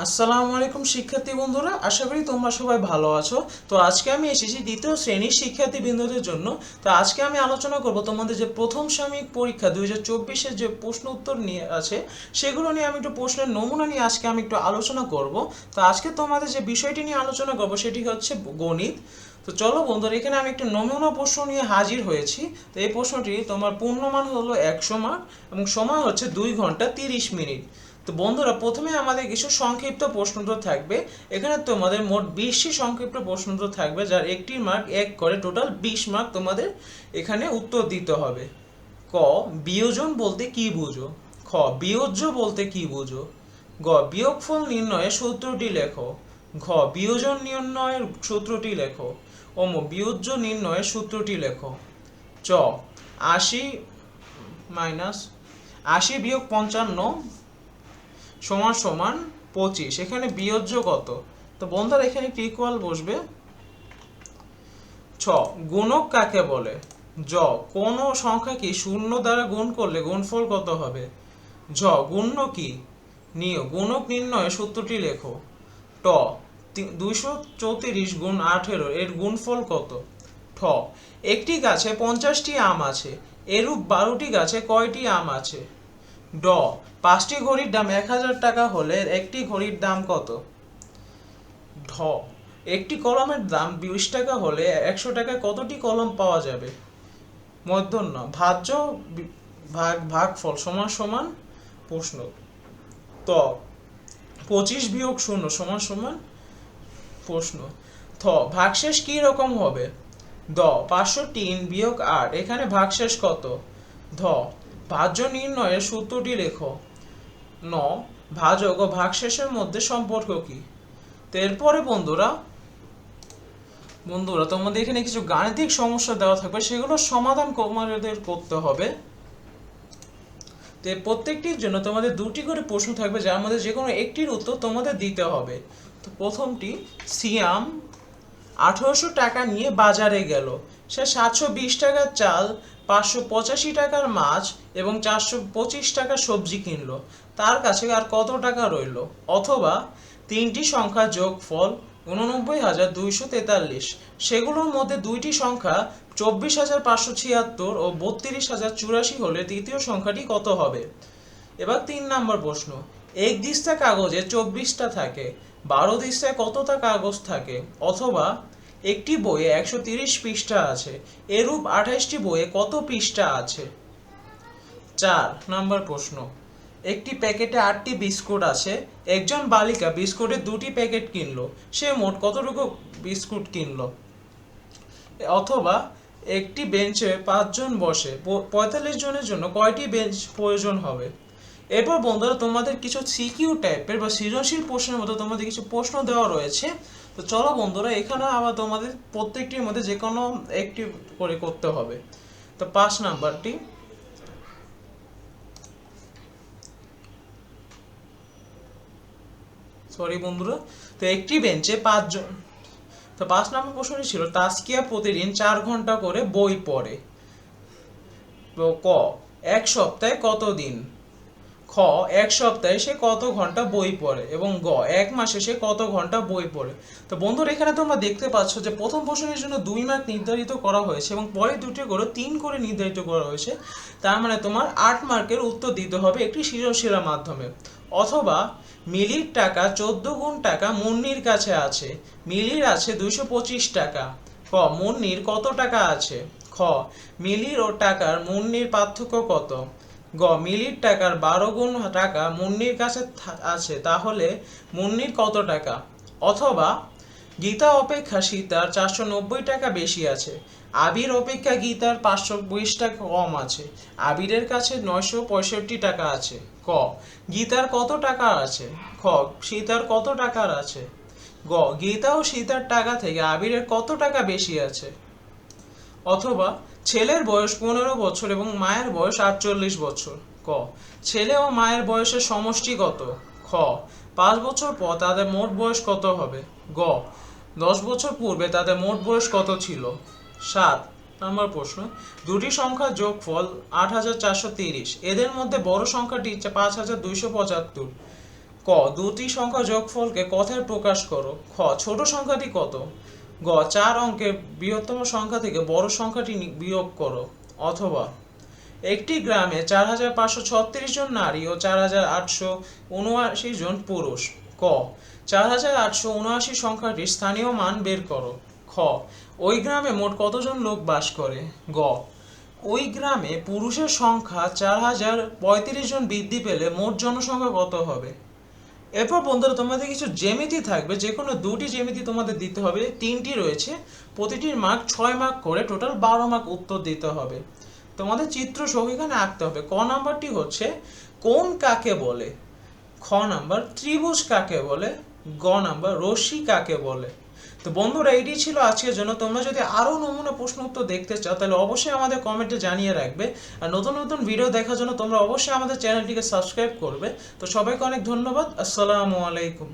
আসসালামু আলাইকুম শিক্ষার্থী বন্ধুরা, আশা করি তোমরা সবাই ভালো আছো। তো আজকে আমি এসেছি দ্বিতীয় শ্রেণির শিক্ষার্থী বিন্দুদের জন্য। তো আজকে আমি আলোচনা করব তোমাদের যে প্রথম সাময়িক পরীক্ষা, দুই হাজার যে প্রশ্ন উত্তর নিয়ে আছে, সেগুলো নিয়ে আমি একটু প্রশ্নের নমুনা নিয়ে আজকে আমি একটু আলোচনা করব। তো আজকে তোমাদের যে বিষয়টি নিয়ে আলোচনা করব, সেটি হচ্ছে গণিত। তো চলো বন্ধুরা, এখানে আমি একটি নমুনা প্রশ্ন নিয়ে হাজির হয়েছি। তো এই প্রশ্নটি তোমার পূর্ণমান হলো একশো মার্ক এবং সময় হচ্ছে দুই ঘণ্টা তিরিশ মিনিট। তো বন্ধুরা, প্রথমে আমাদের কিছু সংক্ষিপ্ত প্রশ্নোত্তর থাকবে। এখানে তোমাদের মোট বিশটি সংক্ষিপ্ত প্রশ্নোত্তর থাকবে, যার একটি মার্ক এক করে টোটাল বিশ মার্ক তোমাদের এখানে উত্তর দিতে হবে। ক, বিয়োজন বলতে কি বুঝো? খ, বিয়োজ্য বলতে কি বুঝো? গ, বিয়োগফল নির্ণয়ের সূত্রটি লেখো। ঘ, বিয়োজন নির্ণয়ের সূত্রটি লেখো। ওম বিয়োজ্য নির্ণয়ের সূত্রটি লেখো। চ, আশি মাইনাস আশি বিয়োগ পঞ্চান্ন সমান সমান পঁচিশ। এখানে বিয়োজ্য কত? তো বন্ধুরা, এখানে একটি ইকুয়াল বসবে? ছ। গুণক কাকে বলে? জ। কোন সংখ্যাকে শূন্য দ্বারা গুণ করলে গুণফল কত হবে? ঝ। গুণ্য কি? নিয় গুণক নির্ণয়ের সূত্রটি লেখো। ট। দুইশো চৌত্রিশ গুণ আঠেরো, এর গুণফল কত? ঠ। একটি গাছে পঞ্চাশটি আম আছে, এরূপ বারোটি গাছে কয়টি আম আছে? ড, পাঁচটি ঘড়ির দাম এক হাজার টাকা হলে একটি ঘড়ির দাম কত? ঢ, একটি কলমের দাম বিশ টাকা হলে একশো টাকায় কতটি কলম পাওয়া যাবে? মধ্যন্য ভাজ্য বি- ভাগ, ভাগফল সমান সমান প্রশ্ন। ত, পঁচিশ বিয়োগ শূন্য সমান সমান প্রশ্ন। থ, ভাগশেষ কি রকম হবে? দ, পাঁচশো তিন বিয়োগ আট, এখানে ভাগশেষ কত? ধ ভাজ্য নির্ণয়ের সূত্রটি লেখো। ন, ভাজক ও ভাগশেষের মধ্যে সম্পর্ক কি? তো এরপরে বন্ধুরা বন্ধুরা, তোমাদের এখানে কিছু গাণিতিক সমস্যা দেওয়া থাকবে, সেগুলো সমাধান তোমাদের করতে হবে। তো প্রত্যেকটির জন্য তোমাদের দুটি করে প্রশ্ন থাকবে, যার মধ্যে যে কোনো একটির উত্তর তোমাদের দিতে হবে। তো প্রথমটি, সিয়াম আঠারোশো টাকা নিয়ে বাজারে গেল। সে সাতশো বিশ টাকার চাল পাঁচশো পঁচাশি টাকার মাছ এবং চারশো পঁচিশ টাকার সবজি কিনলো। তার কাছে আর কত টাকা রইল? অথবা তিনটি সংখ্যা যোগফল উননব্বই হাজার দুইশো তেতাল্লিশ। সেগুলোর মধ্যে দুইটি সংখ্যা চব্বিশ হাজার পাঁচশো ছিয়াত্তর ও বত্রিশ হাজার চুরাশি হলে তৃতীয় সংখ্যাটি কত হবে? এবার তিন নম্বর প্রশ্ন। এক দিস্তা কাগজে চব্বিশটা থাকে, বারো দিস্তায় কতটা কাগজ থাকে? অথবা একটি বইয়ে একশো তিরিশ পৃষ্ঠা আছে। এরূপ আঠাশটি বইয়ে কত পৃষ্ঠা আছে? চার, নাম্বার প্রশ্ন। একটি প্যাকেটে আটটি বিস্কুট আছে। একজন বালিকা বিস্কুটের দুটি প্যাকেট কিনলো। সে মোট কতটুকু বিস্কুট কিনলো? অথবা একটি বেঞ্চে পাঁচজন বসে, পঁয়তাল্লিশ জনের জন্য কয়টি বেঞ্চ প্রয়োজন হবে? এরপর বন্ধুরা, তোমাদের কিছু সিকিউ টাইপের বা সৃজনশীল প্রশ্নের মতো তোমাদের কিছু প্রশ্ন দেওয়া রয়েছে। তো চলো বন্ধুরা, এখানে আবার তোমাদের প্রত্যেকটির মধ্যে যে কোনো একটি করে করতে হবে। তো পাঁচ নাম্বারটি। সরি বন্ধুরা, তো একটি বেঞ্চে পাঁচজন। তো পাঁচ নম্বর প্রশ্নটি ছিল, তাস্কিয়া প্রতিদিন চার ঘণ্টা করে বই পড়ে। ক, এক সপ্তাহে কত দিন? খ, এক সপ্তাহে সে কত ঘণ্টা বই পড়ে এবং গ, এক মাসে সে কত ঘণ্টা বই পড়ে। তো বন্ধুরা, এখানে তোমরা দেখতে পাচ্ছ যে প্রথম প্রশ্নের জন্য দুই মার্ক নির্ধারিত করা হয়েছে এবং পরে দুটি করে তিন করে নির্ধারিত করা হয়েছে। তার মানে তোমার আট মার্কের উত্তর দিতে হবে একটি সৃজনশীলের মাধ্যমে। অথবা, মিলির টাকা চোদ্দ গুণ টাকা মুন্নির কাছে আছে। মিলির আছে দুইশো পঁচিশ টাকা। ক মুন্নির কত টাকা আছে? খ, মিলির ও টাকার মুন্নির পার্থক্য কত? গ, মিলির টাকার বারো গুণ টাকা মুন্নির কাছে আছে, তাহলে মুন্নির কত টাকা? অথবা, গীতা অপেক্ষা সীতার চারশো নব্বই টাকা বেশি আছে, আবির অপেক্ষা গীতার পাঁচশো বিশ টাকা কম আছে, আবিরের কাছে নয়শো পঁয়ষট্টি টাকা আছে, ক, গীতার কত টাকা আছে? খ, সীতার কত টাকার আছে? গ, গীতা ও সীতার টাকা থেকে আবিরের কত টাকা বেশি আছে? অথবা ছেলের বয়স পনেরো বছর এবং মায়ের বয়স আটচল্লিশ বছর। ক, ছেলে ও মায়ের বয়সের সমষ্টি কত? খ, পাঁচ বছর পর তাদের মোট বয়স কত হবে? গ, দশ বছর পূর্বে তাদের মোট বয়স কত ছিল? সাত, নম্বর প্রশ্ন, দুটি সংখ্যার যোগফল আট হাজার চারশো তিরিশ। এদের মধ্যে বড় সংখ্যাটি পাঁচ হাজার দুইশো পঁচাত্তর। ক, দুটি সংখ্যা যোগফলকে কথায় প্রকাশ করো। খ, ছোট সংখ্যাটি কত? গ, চার অঙ্কের বৃহত্তম সংখ্যা থেকে বড় সংখ্যাটি বিয়োগ করো, অথবা একটি গ্রামে চার হাজার পাঁচশো ছত্রিশ জন নারী ও চার হাজার আটশো উনআশি জন পুরুষ। ক, চার হাজার আটশো উনআশি সংখ্যাটির স্থানীয় মান বের করো। খ, ওই গ্রামে মোট কতজন লোক বাস করে? গ, ওই গ্রামে পুরুষের সংখ্যা চার হাজার পঁয়ত্রিশ জন বৃদ্ধি পেলে মোট জনসংখ্যা কত হবে? এরপর বন্ধুরা, তোমাদের কিছু জ্যামিতি থাকবে যে কোনো দুটি জ্যামিতি তোমাদের দিতে হবে, তিনটি রয়েছে প্রতিটির মার্ক ছয় মার্ক করে টোটাল বারো মার্ক উত্তর দিতে হবে। তোমাদের চিত্র সহ এখানে আঁকতে হবে, ক নাম্বারটি হচ্ছে, কোন কাকে বলে? খ নাম্বার ত্রিভুজ কাকে বলে? গ নাম্বার রশ্মি কাকে বলে? তো বন্ধুরা এটি ছিল আজকের জন্য। তোমরা যদি আরও নমুনা প্রশ্ন উত্তর দেখতে চাও, তাহলে অবশ্যই আমাদের কমেন্টে জানিয়ে রাখবে। আর নতুন নতুন ভিডিও দেখার জন্য তোমরা অবশ্যই আমাদের চ্যানেলটিকে সাবস্ক্রাইব করবে। তো সবাইকে অনেক ধন্যবাদ। আসসালামু আলাইকুম।